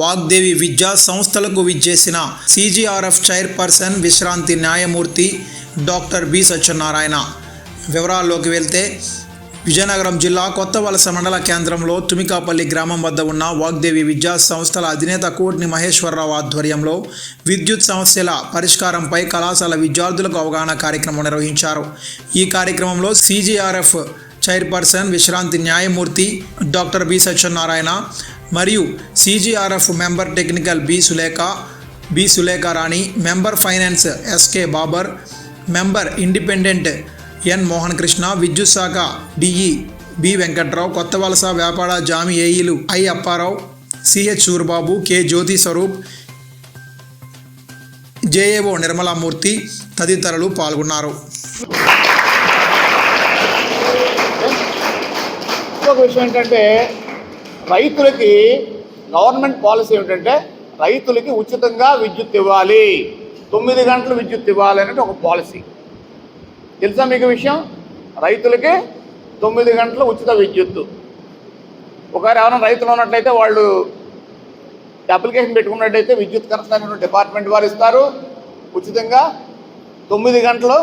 వాగ్దేవి విద్యా సంస్థలకు విచ్చేసిన సిజిఆర్ఎఫ్ చైర్పర్సన్ విశ్రాంతి న్యాయమూర్తి డాక్టర్ బి సత్యనారాయణ. వివరాల్లోకి వెళ్తే విజయనగరం జిల్లా కొత్త వలస మండల కేంద్రంలో తుమికాపల్లి గ్రామం వద్ద ఉన్న వాగ్దేవి విద్యా సంస్థల అధినేత కోట్ని మహేశ్వరరావు ఆధ్వర్యంలో విద్యుత్ సమస్యల పరిష్కారంపై కళాశాల విద్యార్థులకు అవగాహన కార్యక్రమం నిర్వహించారు. ఈ కార్యక్రమంలో సిజిఆర్ఎఫ్ చైర్పర్సన్ విశ్రాంతి న్యాయమూర్తి డాక్టర్ బి సత్యనారాయణ మరియు CGRF member technical B Sulekha B Sulekha Rani member finance SK Babar member independent N Mohan Krishna విద్యుత్ శాఖ DE e B Venkatrao Kothavalasa వ్యాపార Jami ఏఈలు I Apparao CH Surbabu K Jyothi Swaroop JAO Nirmalamurthy తదితరులు పాల్గొన్నారు. ఒక విషయం ఏంటంటే రైతులకి గవర్నమెంట్ పాలసీ ఏమిటంటే రైతులకి ఉచితంగా విద్యుత్ ఇవ్వాలి. తొమ్మిది గంటలు విద్యుత్ ఇవ్వాలి అనేది ఒక పాలసీ. తెలుసా మీకు విషయం? రైతులకి తొమ్మిది గంటలు ఉచిత విద్యుత్తు ఒకవేళ ఎవరైనా రైతులు ఉన్నట్లయితే వాళ్ళు అప్లికేషన్ పెట్టుకున్నట్టయితే విద్యుత్ కనెక్షన్ అనేటువంటి డిపార్ట్మెంట్ వారు ఇస్తారు. ఉచితంగా తొమ్మిది గంటలు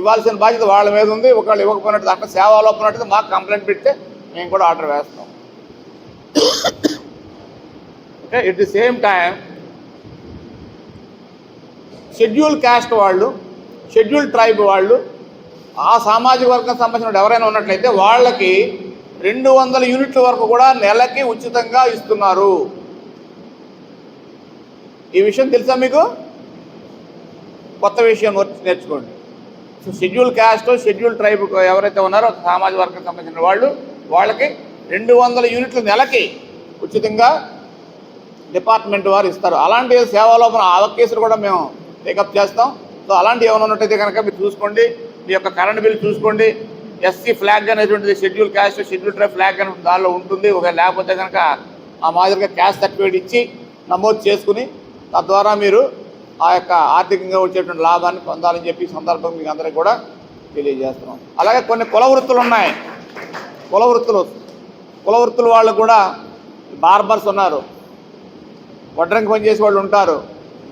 ఇవ్వాల్సిన బాధ్యత వాళ్ళ మీద ఉంది. ఒకళ్ళు ఇవ్వకపోయినట్టు అక్కడ సేవ లోపనట్టు మాకు కంప్లైంట్ పెడితే మేము కూడా ఆర్డర్ వేస్తాం. Okay at the same time schedule caste వాళ్ళు షెడ్యూల్ ట్రైబ్ వాళ్ళు ఆ సామాజిక వర్గం సంబంధించిన ఎవరైనా ఉన్నట్లయితే వాళ్ళకి రెండు వందల యూనిట్ల వరకు కూడా నెలకి ఉచితంగా ఇస్తున్నారు. ఈ విషయం తెలుసా మీకు? కొత్త విషయం నేర్చుకోండి. So schedule caste schedule tribe ఎవరైతే ఉన్నారో సామాజిక వర్గం సంబంధించిన వాళ్ళు వాళ్ళకి రెండు వందల యూనిట్ల నెలకి ఉచితంగా డిపార్ట్మెంట్ వారు ఇస్తారు. అలాంటి సేవాలోపన ఆ కేసులు కూడా మేము టేకప్ చేస్తాం. సో అలాంటి ఏమైనా ఉన్నట్టయితే కనుక మీరు చూసుకోండి. మీ యొక్క కరెంట్ బిల్ చూసుకోండి. ఎస్సీ ఫ్లాగ్ అనేటువంటిది schedule caste schedule tribe flag అని దానిలో ఉంటుంది. ఒక లేకపోతే కనుక ఆ మాదిరిగా క్యాస్ట్ సర్టిఫికేట్ ఇచ్చి నమోదు చేసుకుని తద్వారా మీరు ఆ యొక్క ఆర్థికంగా వచ్చేటువంటి లాభాన్ని పొందాలని చెప్పి సందర్భంగా మీకు అందరికీ కూడా తెలియజేస్తున్నాం. అలాగే కొన్ని కుల వృత్తులు ఉన్నాయి. కుల వృత్తులు కుల వృత్తుల వాళ్ళు కూడా బార్బర్స్ ఉన్నారు. వడ్రంగి పని చేసే వాళ్ళు ఉంటారు.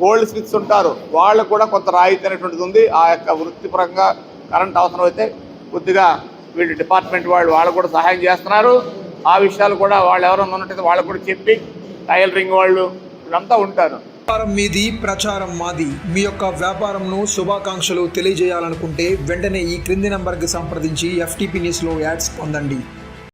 గోల్డ్ స్మిత్స్ ఉంటారు. వాళ్ళు కూడా కొంత రాయితీ అనేటువంటిది ఉంది. ఆ యొక్క వృత్తిపరంగా కరెంట్ అవసరం అయితే కొద్దిగా వీళ్ళు డిపార్ట్మెంట్ వాళ్ళు వాళ్ళు కూడా సహాయం చేస్తున్నారు. ఆ విషయాలు కూడా వాళ్ళు ఎవరైనా ఉన్నట్టయితే వాళ్ళు కూడా చెప్పి టైలరింగ్ వాళ్ళు వీళ్ళంతా ఉంటారు. వ్యాపారం మీది ప్రచారం మాది. మీ యొక్క వ్యాపారంను శుభాకాంక్షలు తెలియజేయాలనుకుంటే వెంటనే ఈ క్రింది నంబర్కి సంప్రదించి ఎఫ్టీపీ న్యూస్లో యాడ్స్ పొందండి.